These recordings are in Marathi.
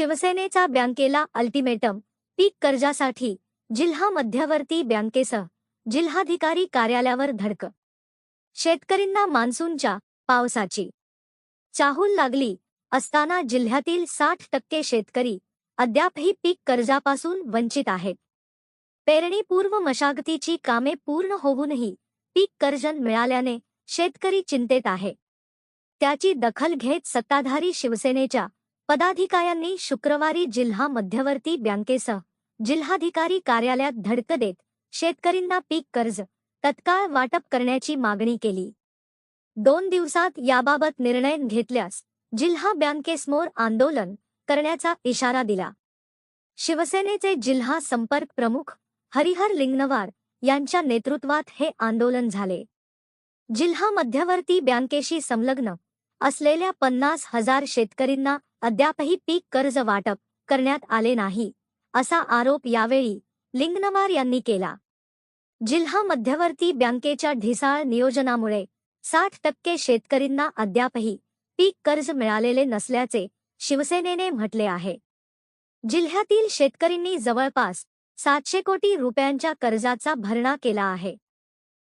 शिवसेनेचा बँकेला अल्टिमेटम पीक कर्जासाठी जिल्हा मध्यवर्ती बँकेसह जिल्हाधिकारी कार्यालयावर धडक. शेतकरींना मान्सूनच्या पावसाची चाहूल लागली असताना जिल्ह्यातील साठ टक्के शेतकरी अद्यापही पीक कर्जापासून वंचित आहेत. पेरणीपूर्व मशागतीची कामे पूर्ण होऊनही पीक कर्ज मिळाल्याने शेतकरी चिंतेत आहे. त्याची दखल घेत सत्ताधारी शिवसेनेच्या पदाधिकाऱ्यांनी शुक्रवारी जिल्हा मध्यवर्ती बँकेसह जिल्हाधिकारी कार्यालयात धडक देत शेतकरींना पीक कर्ज तत्काळ वाटप करण्याची मागणी केली. दोन दिवसात याबाबत निर्णय घेतल्यास जिल्हा बँकेसमोर आंदोलन करण्याचा इशारा दिला. शिवसेनेचे जिल्हा संपर्क प्रमुख हरिहर लिंगनवार यांच्या नेतृत्वात हे आंदोलन झाले. जिल्हा मध्यवर्ती बँकेशी संलग्न असलेल्या पन्नास हजार शेतकरींना अद्यापही पीक कर्ज वाटप करण्यात आले नाही असा आरोप यावेळी लिंगनवार यांनी केला. जिल्हा मध्यवर्ती बँकेच्या ढिसाळ नियोजनामुळे साठ टक्के शेतकरींना अद्यापही पीक कर्ज मिळालेले नसल्याचे शिवसेनेने म्हटले आहे. जिल्ह्यातील शेतकरींनी जवळपास सातशे कोटी रुपयांच्या कर्जाचा भरणा केला आहे.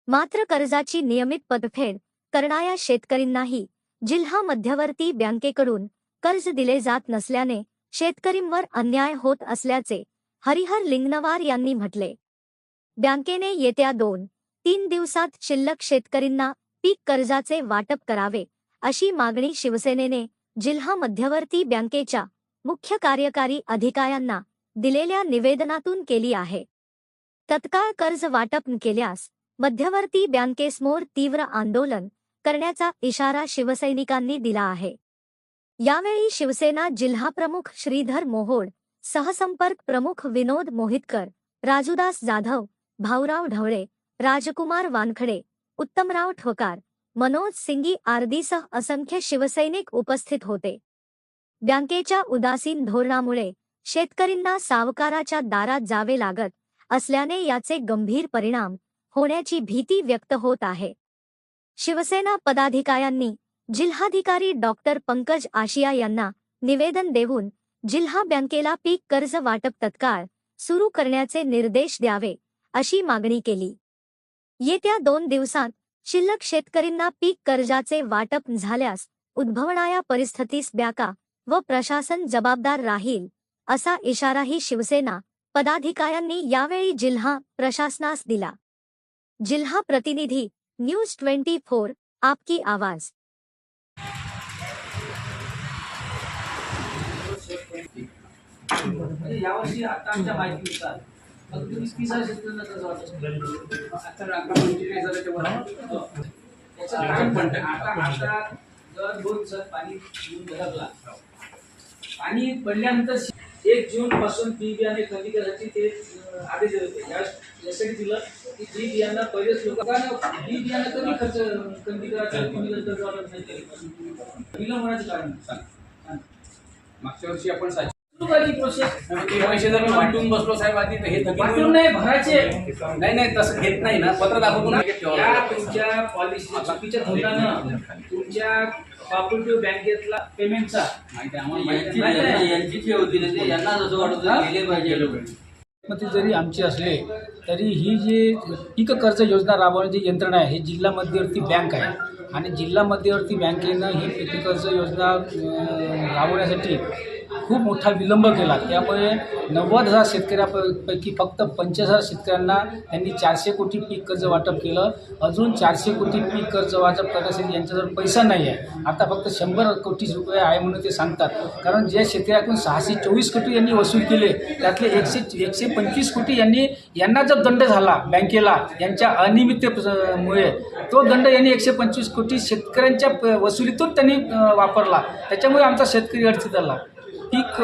मात्र कर्जाची नियमित पदफेड करणाऱ्या शेतकरींनाही जिल्हा मध्यवर्ती बँकेकडून कर्ज दिले जात नसल्याने शेतकरींवर अन्याय होत असल्याचे हरिहर लिंगनवार यांनी म्हटले. बँकेने येत्या दोन तीन दिवसात शिल्लक शेतकरींना पीक कर्जाचे वाटप करावे अशी मागणी शिवसेनेने जिल्हा मध्यवर्ती बँकेच्या मुख्य कार्यकारी अधिकाऱ्यांना दिलेल्या निवेदनातून केली आहे. तत्काळ कर्ज वाटप केल्यास मध्यवर्ती बँकेसमोर तीव्र आंदोलन करण्याचा इशारा शिवसैनिकांनी दिला आहे. यावेळी शिवसेना जिल्हाप्रमुख श्रीधर मोहोड सहसंपर्क प्रमुख विनोद मोहितकर राजूदास जाधव भाऊराव ढवळे राजकुमार वानखडे उत्तमराव ठोकार मनोज सिंगी आर्दीसह असंख्य शिवसैनिक उपस्थित होते. बँकेच्या उदासीन धोरणामुळे शेतकरींना सावकाराच्या दारात जावे लागत असल्याने याचे गंभीर परिणाम होण्याची भीती व्यक्त होत आहे. शिवसेना पदाधिकाऱ्यांनी जिल्हाधिकारी डॉक्टर पंकज आशिया यांना निवेदन देऊन जिल्हा बँकेला पीक कर्ज वाटप तत्काळ सुरू करण्याचे निर्देश द्यावे अशी मागणी केली. येत्या दोन दिवसांत शिल्लक शेतकरींना पीक कर्जाचे वाटप झाल्यास उद्भवणाऱ्या परिस्थितीस बँका व प्रशासन जबाबदार राहील असा इशाराही शिवसेना पदाधिकाऱ्यांनी यावेळी जिल्हा प्रशासनास दिला. जिल्हा प्रतिनिधी न्यूज ट्वेंटी फोर आपकी आवाज। म्हणजे यावर्षी आता आमच्या माहितीनुसार शेतकऱ्यांना दोन धडकला पाणी पडल्यानंतर एक जून पासून बी बियाणे खरेदी करायची ते आदेश देत होते. यासाठी दिलं की बी बियाणं पहिलेच लोकांना बी बियाणं कमी खर्च खरेदी करायचं कोणी कर्ज नाही केलं. कारण. सांग. मागच्या वर्षी आपण पैसे जर मी वाटून बसलो साहेब आधी तर हे वाटून. नाही भरायचे. नाही नाही तसं घेत नाही ना. पत्र दाखवून या तुमच्या पॉलिसी चुकीच्या धोरणानं तुमच्या कॉपरेटिव्ह बँकेतला पेमेंटचा माहिती आहे, आम्हाला माहिती नाही, आहे. नाही. यांची जी होती ना ते यांना जसं वाटत गेले पाहिजे मध्ये जरी आमचे असले तरी ही जी पीक कर्ज योजना राबवण्याची यंत्रणा आहे ही जिल्हा मध्यवर्ती बँक आहे. आणि जिल्हा मध्यवर्ती बँकेनं ही पीक कर्ज योजना राबवण्यासाठी खूप मोठा विलंब केला. त्यामुळे नव्वद हजार शेतकऱ्यापैकी फक्त पंचवीस हजार शेतकऱ्यांना त्यांनी चारशे कोटी पीक कर्ज वाटप केलं. अजून चारशे कोटी पीक कर्ज वाटप करण्यासाठी यांच्याजवळ पैसा नाही आहे. आता फक्त शंभर कोटी रुपये आहे म्हणून ते सांगतात. कारण ज्या शेतकऱ्यातून सहाशे चोवीस कोटी यांनी वसूल केले त्यातले एकशे एकशे पंचवीस कोटी यांनी यांना जो दंड झाला बँकेला यांच्या अनियमिततेमुळे तो दंड यांनी एकशे पंचवीस कोटी शेतकऱ्यांच्या प- वसुलीतून त्यांनी वापरला. त्याच्यामुळे आमचा शेतकरी अडचणीत आला. पीक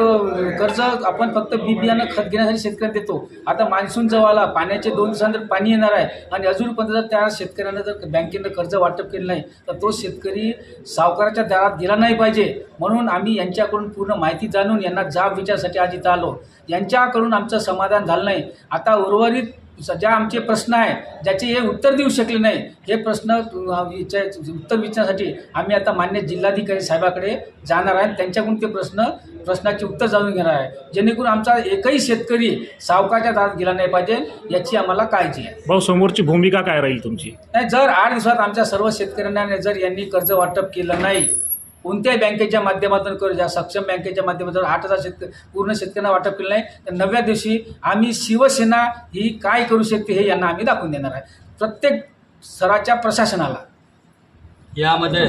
कर्ज आपण फक्त बी बियाणं खत घेण्यासाठी शेतकऱ्यांना देतो. आता मान्सून जवळ आला पाण्याचे दोन दिवसानंतर पाणी येणार आहे. आणि अजूनपर्यंत जर त्या शेतकऱ्यांना जर बँकेनं कर्ज वाटप केलं नाही तर तो शेतकरी सावकाराच्या दारात गेला नाही पाहिजे. म्हणून आम्ही यांच्याकडून पूर्ण माहिती जाणून यांना जाब विचारसाठी आज इथं आलो. यांच्याकडून आमचं समाधान झालं नाही. आता उर्वरित ज्या आमचे प्रश्न आहे ज्याचे हे उत्तर देऊ शकले नाही हे प्रश्न विचार उत्तर विचारण्यासाठी आम्ही आता मान्य जिल्हाधिकारी साहेबाकडे जाणार आहे. त्यांच्याकडून ते प्रश्न प्रश्नाचे उत्तर जाणून घेणार आहे. जेणेकरून आमचा एकही शेतकरी सावकाच्या दारात गेला नाही पाहिजे याची आम्हाला काळजी आहे. भाऊ समोरची भूमिका काय राहील तुमची? नाही जर आठ दिवसात आमच्या सर्व शेतकऱ्यांना जर यांनी कर्ज वाटप केलं नाही कोणत्याही बँकेच्या माध्यमातून कर्ज ज्या सक्षम बँकेच्या माध्यमातून आठ हजार शेतक पूर्ण शेतकऱ्यांना वाटप केलं नाही तर नवव्या दिवशी आम्ही शिवसेना ही काय करू शकते हे यांना आम्ही दाखवून देणार आहे. प्रत्येक स्तराच्या प्रशासनाला. यामध्ये